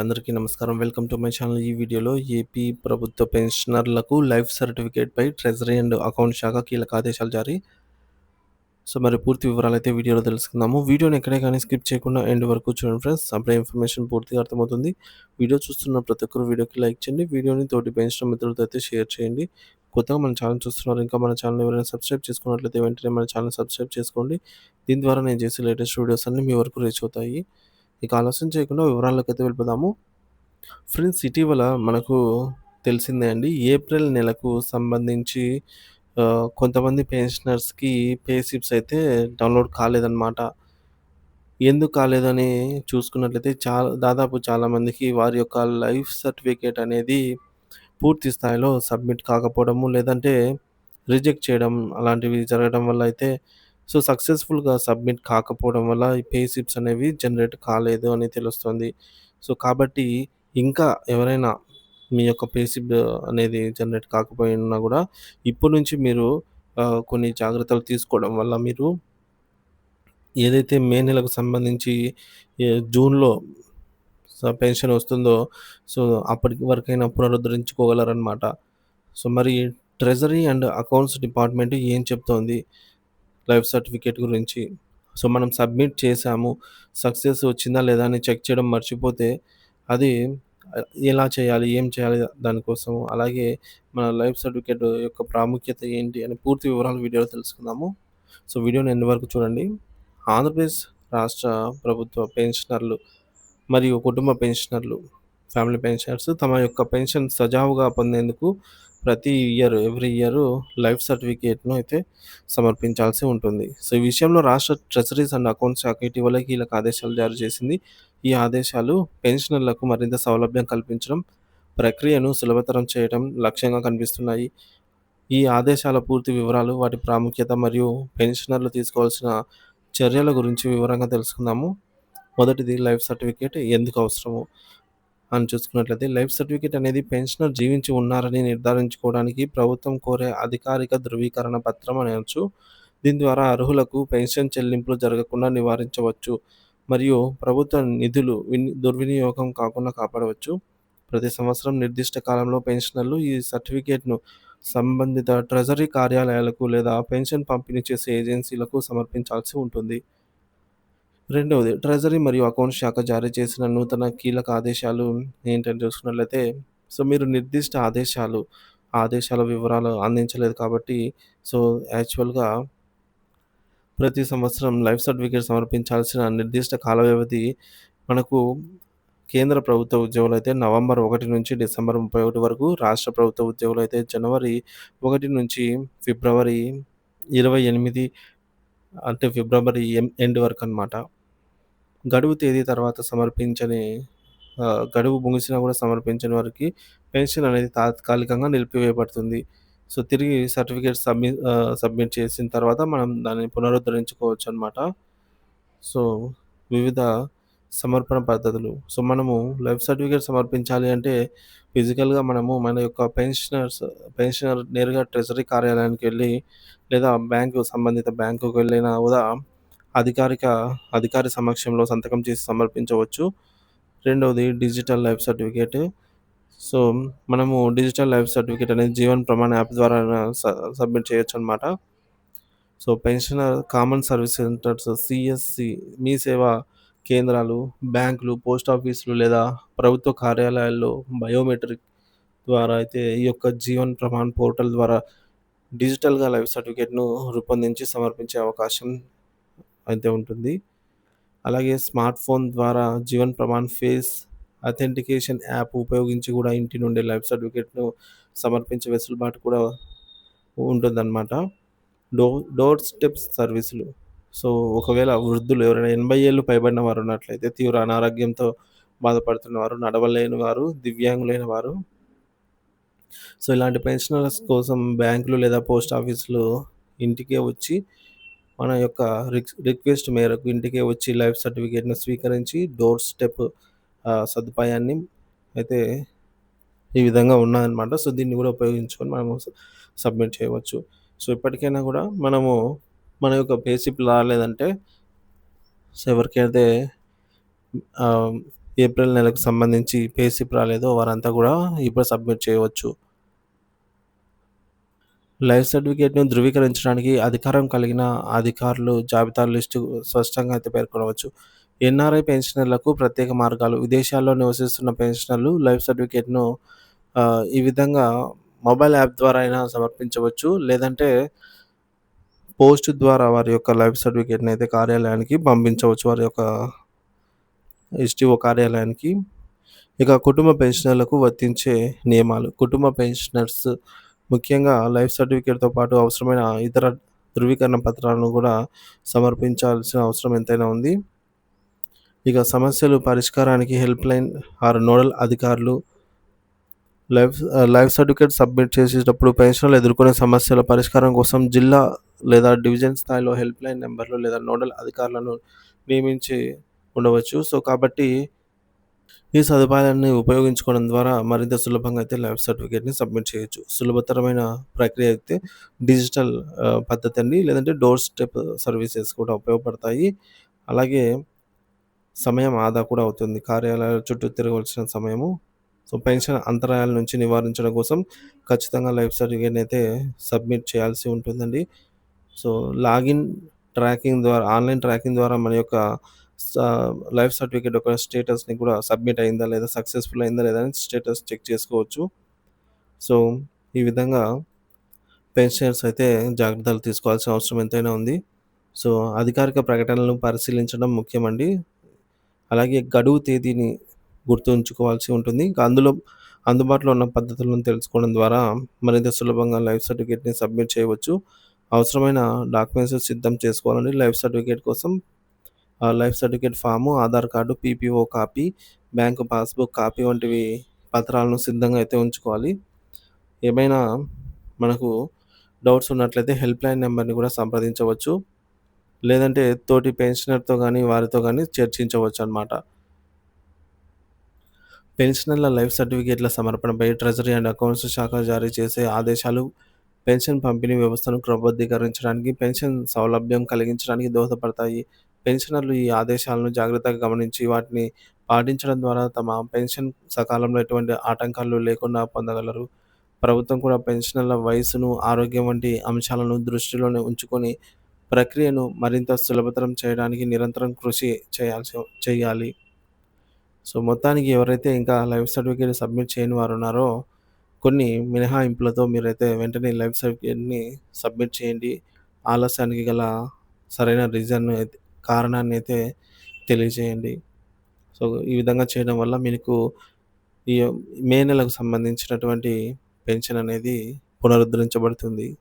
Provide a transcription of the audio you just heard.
అందరికీ నమస్కారం. Welcome to my channel. ఈ వీడియోలో ఏపీ ప్రభుత్వ పెన్షనర్లకు లైఫ్ సర్టిఫికేట్‌పై ట్రెజరీ అండ్ అకౌంట్ శాఖ కీలక ఆదేశాలు జారీ. సో, మరి పూర్తి వివరాలు అయితే వీడియోలో తెలుసుకుందాము. వీడియోని ఎక్కడే కానీ స్కిప్ చేయకుండా ఎండ్ వరకు చూడండి ఫ్రెండ్స్. అప్పుడే ఇన్ఫర్మేషన్ పూర్తిగా అర్థమవుతుంది. వీడియో చూస్తున్న ప్రతి ఒక్కరు వీడియోకి లైక్ చేయండి. వీడియోని తోటి పెన్షనర్ మిత్రులతో అయితే షేర్ చేయండి. కొత్తగా మన ఛానల్ చూస్తున్నారు. ఇంకా మన ఛానల్ ఎవరైనా సబ్స్క్రైబ్ చేసుకున్నట్లయితే వెంటనే మన ఛానల్ సబ్స్క్రైబ్ చేసుకోండి. దీని ద్వారా నేను చేసే లేటెస్ట్ వీడియోస్ అన్నీ మీ వరకు రీచ్ అవుతాయి. ఇక ఆలస్యం చేయకుండా అయితే వెళ్ళిపోదాము. ఫ్రెండ్స్ ఇటీవల మనకు తెలిసిందే అండి. ఏప్రిల్ నెలకు సంబంధించి కొంతమంది పెన్షనర్స్‌కి పే స్లిప్స్ అయితే డౌన్‌లోడ్ కాలేదన్నమాట. ఎందుకు కాలేదని చూసుకున్నట్లయితే చాలా దాదాపు చాలామందికి వారి యొక్క లైఫ్ సర్టిఫికేట్ అనేది పూర్తి స్థాయిలో సబ్మిట్ కాకపోవడము, లేదంటే రిజెక్ట్ చేయడం అలాంటివి జరగడం వల్ల అయితే సో, సక్సెస్‌ఫుల్‌గా సబ్మిట్ కాకపోవడం వల్ల ఈ పే స్లిప్స్ అనేవి జనరేట్ కాలేదు అని తెలుస్తుంది. సో, కాబట్టి ఇంకా ఎవరైనా మీ యొక్క పే స్లిప్ అనేది జనరేట్ కాకపోయినా కూడా ఇప్పటి నుంచి మీరు కొన్ని జాగ్రత్తలు తీసుకోవడం వల్ల మీరు ఏదైతే మే నెలకు సంబంధించి జూన్‌లో పెన్షన్ వస్తుందో సో, అప్పటి వరకైనా పునరుద్ధరించుకోగలరనమాట. సో, మరి ట్రెజరీ అండ్ అకౌంట్స్ డిపార్ట్‌మెంట్ ఏం చెప్తోంది లైఫ్ సర్టిఫికేట్ గురించి? సో, మనం సబ్మిట్ చేశాము. సక్సెస్ వచ్చిందా లేదా అని చెక్ చేయడం మర్చిపోతే అది ఎలా చేయాలి? ఏం చేయాలి దానికోసం? అలాగే మన లైఫ్ సర్టిఫికేట్ యొక్క ప్రాముఖ్యత ఏంటి? అని పూర్తి వివరాలు వీడియోలో తెలుసుకుందాము. సో, వీడియోని ఎండ్ వరకు చూడండి. ఆంధ్రప్రదేశ్ రాష్ట్ర ప్రభుత్వ పెన్షనర్లు మరియు కుటుంబ పెన్షనర్లు, ఫ్యామిలీ పెన్షనర్స్ తమ యొక్క పెన్షన్ సజావుగా పొందేందుకు ప్రతి ఇయర్ ఎవ్రీ ఇయర్ లైఫ్ సర్టిఫికేట్‌ను అయితే సమర్పించాల్సి ఉంటుంది. సో, ఈ విషయంలో రాష్ట్ర ట్రెజరీస్ అండ్ అకౌంట్స్ శాఖ ఇటీవల కీలక ఆదేశాలు జారీ చేసింది. ఈ ఆదేశాలు పెన్షనర్లకు మరింత సౌలభ్యం కల్పించడం, ప్రక్రియను సులభతరం చేయడం లక్ష్యంగా కనిపిస్తున్నాయి. ఈ ఆదేశాల పూర్తి వివరాలు, వాటి ప్రాముఖ్యత మరియు పెన్షనర్లు తీసుకోవాల్సిన చర్యల గురించి వివరంగా తెలుసుకుందాము. మొదటిది లైఫ్ సర్టిఫికేట్ ఎందుకు అవసరము? అని చూసుకున్నట్లయితే లైఫ్ సర్టిఫికేట్ అనేది పెన్షనర్ జీవించి ఉన్నారని నిర్ధారించుకోవడానికి ప్రభుత్వం కోరే అధికారిక ధృవీకరణ పత్రం అనవచ్చు దీని ద్వారా అర్హులకు పెన్షన్ చెల్లింపులు జరగకుండా నివారించవచ్చు మరియు ప్రభుత్వ నిధులు విని దుర్వినియోగం కాకుండా కాపాడవచ్చు. ప్రతి సంవత్సరం నిర్దిష్ట కాలంలో పెన్షనర్లు ఈ సర్టిఫికేట్‌ను సంబంధిత ట్రెజరీ కార్యాలయాలకు లేదా పెన్షన్ పంపిణీ చేసే ఏజెన్సీలకు సమర్పించాల్సి ఉంటుంది. రెండవది ట్రెజరీ మరియు అకౌంట్ శాఖ జారీ చేసిన నూతన కీలక ఆదేశాలు ఏంటని చూసుకున్నట్లయితే సో, మీరు నిర్దిష్ట ఆదేశాలు, ఆదేశాల వివరాలు అందించలేదు కాబట్టి సో, యాక్చువల్‌గా ప్రతి సంవత్సరం లైఫ్ సర్టిఫికేట్ సమర్పించాల్సిన నిర్దిష్ట కాల వ్యవధి మనకు కేంద్ర ప్రభుత్వ ఉద్యోగులు అయితే నవంబర్ ఒకటి నుంచి డిసెంబర్ 31 వరకు, రాష్ట్ర ప్రభుత్వ ఉద్యోగులు అయితే జనవరి ఒకటి నుంచి ఫిబ్రవరి 28 అంటే ఫిబ్రవరి ఎం ఎండ్ అనమాట గడువు తేదీ తర్వాత సమర్పించని గడువు ముగిసినా కూడా సమర్పించని వారికి పెన్షన్ అనేది తాత్కాలికంగా నిలిపివేయబడుతుంది. సో, తిరిగి సర్టిఫికేట్ సబ్మి సబ్మిట్ చేసిన తర్వాత మనం దాన్ని పునరుద్ధరించుకోవచ్చు అనమాట సో, వివిధ సమర్పణ పద్ధతులు. సో, మనము లైఫ్ సర్టిఫికేట్ సమర్పించాలి అంటే ఫిజికల్‌గా మనము మన యొక్క పెన్షనర్స్ పెన్షనర్ నేరుగా ట్రెజరీ కార్యాలయానికి వెళ్ళి లేదా బ్యాంకు సంబంధిత బ్యాంకుకి వెళ్ళినా కూడా అధికారిక అధికారి సమక్షంలో సంతకం చేసి సమర్పించవచ్చు. రెండవది డిజిటల్ లైఫ్ సర్టిఫికేట్. సో, మనము డిజిటల్ లైఫ్ సర్టిఫికేట్ అనేది జీవన్ ప్రమాణ యాప్ ద్వారా స submit చేయొచ్చనమాట. So, pensioner common service centres CSC Mee Seva కేంద్రాలు, బ్యాంకులు, పోస్ట్ ఆఫీసులు లేదా ప్రభుత్వ కార్యాలయాల్లో బయోమెట్రిక్ ద్వారా అయితే ఈ యొక్క జీవన్ ప్రమాణ్ పోర్టల్ ద్వారా డిజిటల్‌గా లైఫ్ సర్టిఫికేట్‌ను రూపొందించి సమర్పించే అవకాశం అయితే ఉంటుంది. అలాగే స్మార్ట్ ఫోన్ ద్వారా Jeevan Pramaan face authentication app ఉపయోగించి కూడా ఇంటి నుండే లైఫ్ సర్టిఫికేట్‌ను సమర్పించే వెసులుబాటు కూడా ఉంటుందన్నమాట. డో డోర్ స్టెప్స్ సర్వీసులు. సో, ఒకవేళ వృద్ధులు ఎవరైనా 80 ఏళ్ళు పైబడిన వారు ఉన్నట్లయితే, తీవ్ర అనారోగ్యంతో బాధపడుతున్నవారు, నడవలేని వారు, దివ్యాంగులైన వారు సో, ఇలాంటి పెన్షనర్స్ కోసం బ్యాంకులు లేదా పోస్ట్ ఆఫీసులు ఇంటికే వచ్చి మన యొక్క రిక్ రిక్వెస్ట్ మేరకు ఇంటికే వచ్చి లైఫ్ సర్టిఫికేట్‌ను స్వీకరించి డోర్ స్టెప్ సదుపాయాన్ని అయితే ఈ విధంగా ఉన్నదనమాట. సో, దీన్ని కూడా ఉపయోగించుకొని మనము సబ్మిట్ చేయవచ్చు. సో, ఇప్పటికైనా కూడా మనము మన యొక్క బేసిక్ రాలేదంటే సో, ఎవరికైతే ఏప్రిల్ నెలకు సంబంధించి పేసిప్ రాలేదో వారంతా కూడా ఇప్పుడు సబ్మిట్ చేయవచ్చు. లైఫ్ సర్టిఫికేట్‌ను ధృవీకరించడానికి అధికారం కలిగిన అధికారులు జాబితా లిస్టు స్పష్టంగా అయితే పేర్కొనవచ్చు. ఎన్ఆర్ఐ పెన్షనర్లకు ప్రత్యేక మార్గాలు విదేశాల్లో నివసిస్తున్న పెన్షనర్లు లైఫ్ సర్టిఫికేట్‌ను ఈ విధంగా మొబైల్ యాప్ ద్వారా అయినా సమర్పించవచ్చు. లేదంటే పోస్ట్ ద్వారా వారి యొక్క లైఫ్ సర్టిఫికేట్‌ని అయితే కార్యాలయానికి పంపించవచ్చు. వారి యొక్క ఎస్టీఓ కార్యాలయానికి. ఇక కుటుంబ పెన్షనర్లకు వర్తించే నియమాలు. కుటుంబ పెన్షనర్స్ ముఖ్యంగా లైఫ్ సర్టిఫికేట్‌తో పాటు అవసరమైన ఇతర ధృవీకరణ పత్రాలను కూడా సమర్పించాల్సిన అవసరం ఎంతైనా ఉంది. ఇక సమస్యలు పరిష్కారానికి హెల్ప్ లైన్ ఆర్ నోడల్ అధికారులు లైఫ్ లైఫ్ సర్టిఫికేట్ సబ్మిట్ చేసేటప్పుడు పెన్షన్లు ఎదుర్కొనే సమస్యల పరిష్కారం కోసం జిల్లా లేదా డివిజన్ స్థాయిలో హెల్ప్‌లైన్ నెంబర్లు లేదా నోడల్ అధికారులను నియమించి ఉండవచ్చు. సో, కాబట్టి ఈ సదుపాయాలన్నీ ఉపయోగించుకోవడం ద్వారా మరింత సులభంగా అయితే లైఫ్ సర్టిఫికేట్‌ని సబ్మిట్ చేయొచ్చు. సులభతరమైన ప్రక్రియ అయితే డిజిటల్ పద్ధతి అండి. లేదంటే డోర్ స్టెప్ సర్వీసెస్ కూడా ఉపయోగపడతాయి. అలాగే సమయం ఆదా కూడా అవుతుంది. కార్యాలయాల చుట్టూ తిరగవలసిన సమయము. సో, పెన్షన్ అంతరాయాల నుంచి నివారించడం కోసం ఖచ్చితంగా లైఫ్ సర్టిఫికేట్‌ని అయితే సబ్మిట్ చేయాల్సి ఉంటుందండి. సో, లాగిన్ ట్రాకింగ్ ద్వారా ఆన్‌లైన్ ట్రాకింగ్ ద్వారా మన యొక్క లైఫ్ సర్టిఫికేట్ యొక్క స్టేటస్‌ని కూడా సబ్మిట్ అయిందా లేదా సక్సెస్‌ఫుల్ అయిందా లేదా అని స్టేటస్ చెక్ చేసుకోవచ్చు. సో, ఈ విధంగా పెన్షనర్స్ అయితే జాగ్రత్తలు తీసుకోవాల్సిన అవసరం ఎంతైనా ఉంది. సో, అధికారిక ప్రకటనలను పరిశీలించడం ముఖ్యమండి. అలాగే గడువు తేదీని గుర్తుంచుకోవాల్సి ఉంటుంది. ఇంకా అందులో అందుబాటులో ఉన్న పద్ధతులను తెలుసుకోవడం ద్వారా మరింత సులభంగా లైఫ్ సర్టిఫికేట్‌ని సబ్మిట్ చేయవచ్చు. అవసరమైన డాక్యుమెంట్స్ సిద్ధం చేసుకోవాలండి లైఫ్ సర్టిఫికేట్ కోసం. Life certificate form, Aadhaar card, PPO copy, bank passbook copy వంటివి పత్రాలను సిద్ధంగా అయితే ఉంచుకోవాలి. ఏమైనా మనకు డౌట్స్ ఉన్నట్లయితే హెల్ప్‌లైన్ నెంబర్ని కూడా సంప్రదించవచ్చు. లేదంటే తోటి పెన్షనర్‌తో కానీ వారితో కానీ చర్చించవచ్చు అనమాట పెన్షనర్ల లైఫ్ సర్టిఫికేట్‌ల సమర్పణపై ట్రెజరీ అండ్ అకౌంట్స్ శాఖ జారీ చేసే ఆదేశాలు పెన్షన్ పంపిణీ వ్యవస్థను క్రమబద్ధీకరించడానికి, పెన్షన్ సౌలభ్యం కలిగించడానికి దోహదపడతాయి. పెన్షనర్లు ఈ ఆదేశాలను జాగ్రత్తగా గమనించి వాటిని పాటించడం ద్వారా తమ పెన్షన్ సకాలంలో ఎటువంటి ఆటంకాలు లేకుండా పొందగలరు. ప్రభుత్వం కూడా పెన్షనర్ల వయసును, ఆరోగ్యం వంటి అంశాలను దృష్టిలోనే ఉంచుకొని ప్రక్రియను మరింత సులభతరం చేయడానికి నిరంతరం కృషి చేయాల్సి చేయాలి. సో, మొత్తానికి ఎవరైతే ఇంకా లైఫ్ సర్టిఫికేట్ సబ్మిట్ చేయని వారు ఉన్నారో కొన్ని మినహాయింపులతో మీరైతే వెంటనే లైఫ్ సర్టిఫికేట్‌ని సబ్మిట్ చేయండి. ఆలస్యానికి గల సరైన రీజన్ అయితే కారణాన్ని అయితే తెలియజేయండి. సో, ఈ విధంగా చేయడం వల్ల మీకు ఈ మే నెలకు సంబంధించినటువంటి పెన్షన్ అనేది పునరుద్ధరించబడుతుంది.